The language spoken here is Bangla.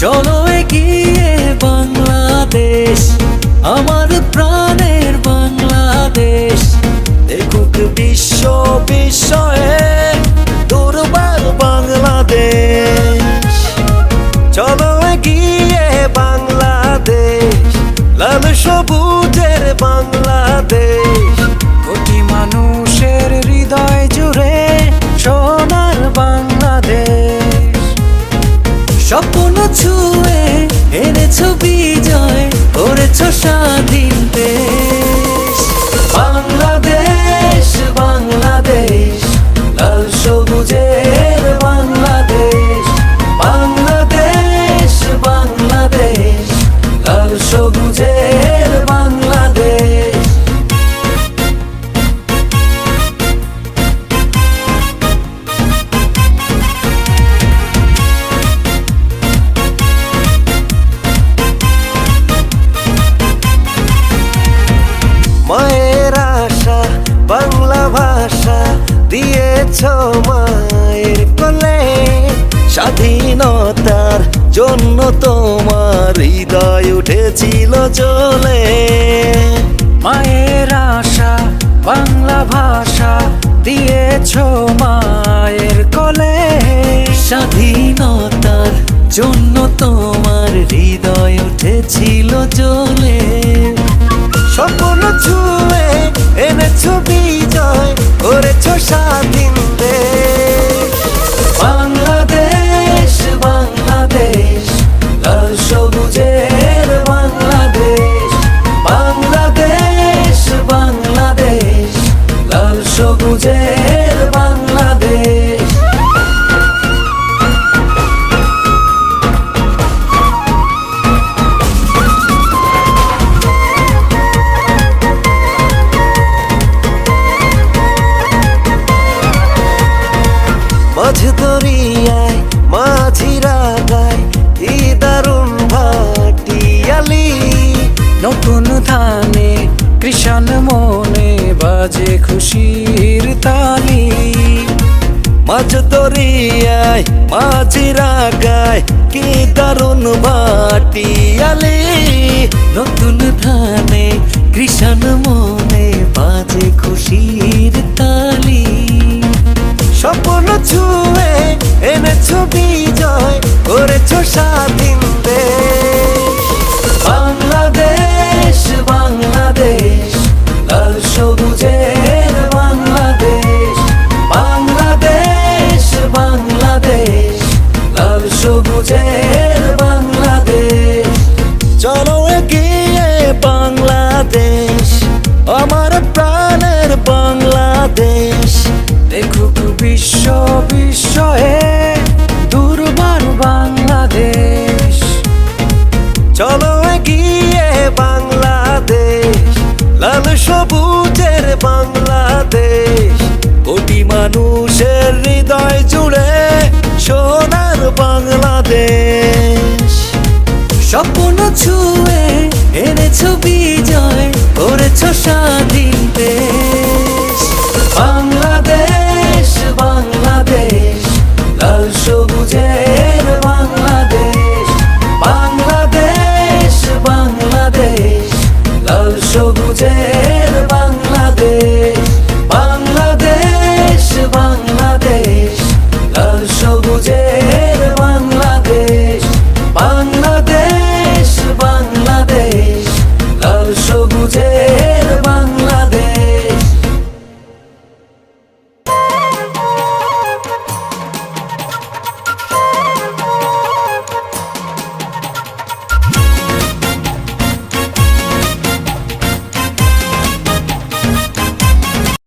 চলো এগিয়ে বাংলাদেশ। আমার উঠেছিল চলে। মায়ের আশা বাংলা ভাষা দিয়েছ মায়ের কলে। স্বাধীনতার জন্য তোমার নতুন ধানে, কৃষণ মনে বাজে খুশির তালি। মাঝ দরিয়ায় মাঝিরা গায় কি দারুণ ভাটিয়ালি নতুন ধানে, কৃষণ মনে এগিয়ে বাংলাদেশ, আমার প্রাণের বাংলাদেশ। দেখুক বিশ্ব বিস্ময়ে দুর্বার বাংলাদেশ। চলো এগিয়ে বাংলাদেশ, লাল সবুজের বাংলাদেশ। কোটি মানুষের হৃদয় জুড়ে সোনার বাংলাদেশ। স্বপ্ন ছুঁয়ে এনেছো বিজয় করেছ স্বাধীন।